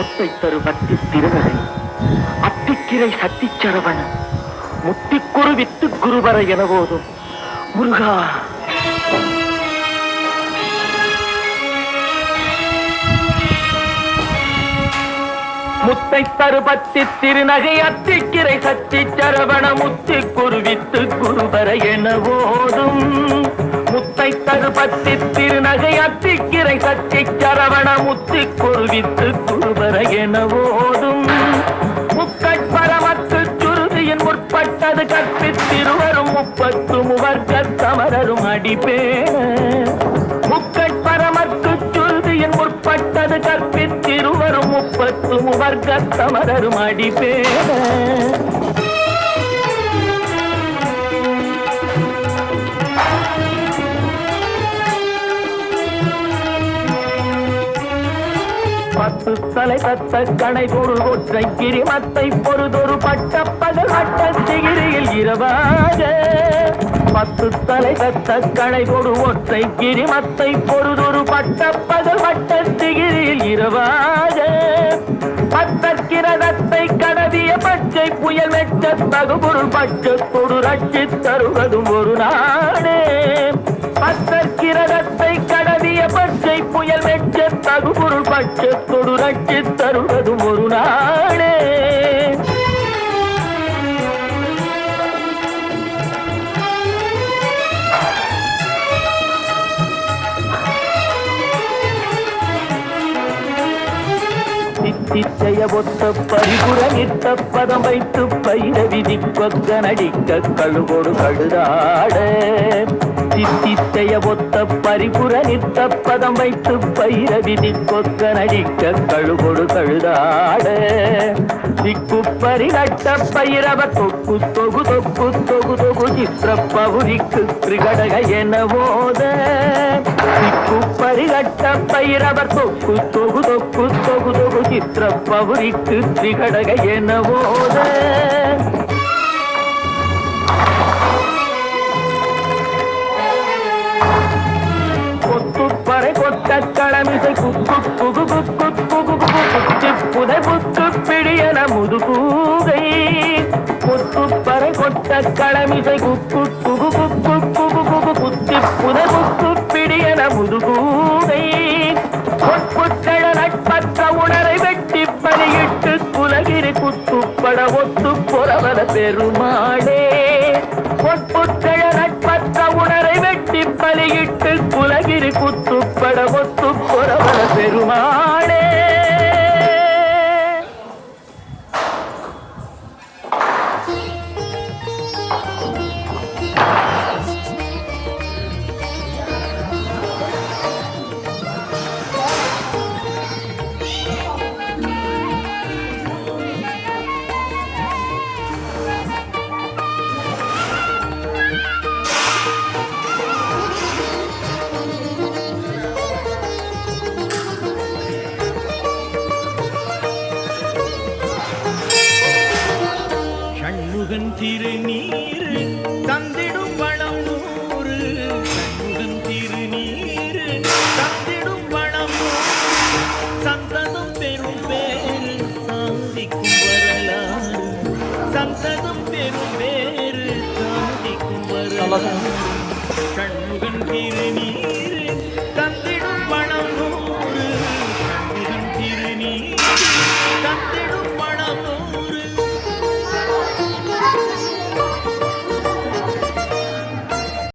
சொத்தை தரு பக்தி திருநகை. அத்திக்கிரை சத்திச்சரவன் முத்திக்குரு வித்து குருவர என போதும் முருகா! முத்தை தருபத்தி திருநகை அத்திக்கிரை சத்தி சரவண முத்தி குருவித்து குருவர என ஓதும் முத்தை தருபத்தி திருநகை அத்திக்கிரை சத்தி சரவண முத்தி குருவித்து குருவர என ஓதும். முக்கட்பரமத்து சுருதியின் முற்பட்டது கற்பித்திருவரும் முப்பத்து முவர்க்க தமரரும் அடிப்பேன முக்கட்பரமத்து சுருதியின் முற்பட்டது கற்பித்திருவரும் முப்பத்து முவர்க்க தமரரும் அடிப்பேன தலை தத்த கணை பொருள் ஒற்றை கிரிமத்தை பொறுதொரு பட்ட பகல் வட்ட சிகிரியில் இரவாக. பத்து தலை தத்த கணை பொரு ஒற்றை கிரிமத்தை பொறுதொரு பட்ட பகல் வட்ட சிகிரியில் இரவாக. பத்தற்கிரதத்தை கடவிய பச்சை புயல் வெட்ட தகுபொருள் பட்சத்தொடு ரட்சி தருவதும் ஒரு நாடு. தகுபொருள் பட்சத்தொடு ரட்சி தருவதும் ஒரு நாடே சித்திச்சய ஒத்த பரிபுர நிற்க பதம் வைத்து பயிர விதி கொக்க நடிக்க கழுகோடு கழுதாட. சித்திச்சய ஒத்த பரிபுர நிற்க பதம் வைத்து பயிர விதி கொக்க நடிக்க கழுகோடு கழுதாட. திக்குப்பறி நட்ட பயிரவ தொக்கு தொகு தொக்கு தொகு தொகு சித்திர பகுதிக்கு திரிகடக என போத கட்ட நட்ட பயிரவர் தொக்கு தொகு தொக்கு தொகு தொகு சித்திர பவுரிக்கு திகடக என போத கொத்துப்பறை கொத்த களமிசை குக்கு குகு குக்கு குகு குகு குச்சி புதை புத்து பிடியன முதுகூகை கொத்துப்பறை கொத்த களமிசை குக்கு குக்கு குச்சி புதை பிடியன பெருமாளே பொற்புத்தழ நட்பற்ற உணரை வெட்டி பலியிட்டு குலகிரி குத்துப்பட ஒத்து திருநீர் தந்திடும் வளம் நூறு கண்ணுடன் திருநீர் தந்திடும் வளம் சந்ததம் பெரும் பேரு சாந்திக்கும் வரலாறு. சந்ததம் பெரும் பேரு சாந்திக்கும் வரலாறு. கண்ணுடன் திருநீர்